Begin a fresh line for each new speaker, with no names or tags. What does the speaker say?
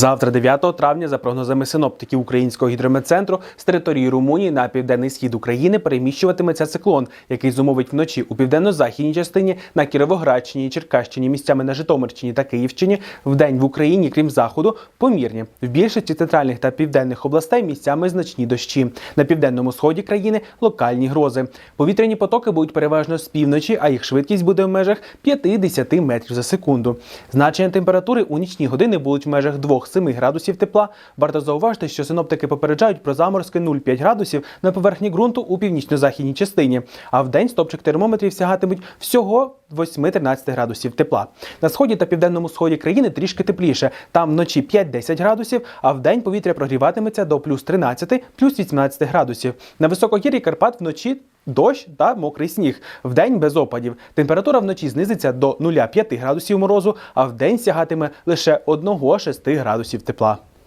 Завтра, 9 травня, за прогнозами синоптиків Українського гідрометцентру, з території Румунії на південний схід України переміщуватиметься циклон, який зумовить вночі у південно-західній частині на Кіровоградщині, Черкащині, місцями на Житомирщині та Київщині. Вдень в Україні, крім заходу, помірні. В більшості центральних та південних областей місцями значні дощі. На південному сході країни локальні грози. Повітряні потоки будуть переважно з півночі, а їх швидкість буде в межах 5-10 метрів за секунду. Значення температури у нічні години будуть в межах 2-7 градусів тепла. Варто зауважити, що синоптики попереджають про заморозки 0,5 градусів на поверхні ґрунту у північно-західній частині. А в день стопчик термометрів сягатимуть всього 8-13 градусів тепла. На сході та південному сході країни трішки тепліше. Там вночі 5-10 градусів, а в день повітря прогріватиметься до плюс 13, плюс 18 градусів. На високогір'ї Карпат вночі Дощ та мокрий сніг. Вдень без опадів. Температура вночі знизиться до 0,5 градусів морозу, а вдень сягатиме лише 1-6 градусів тепла.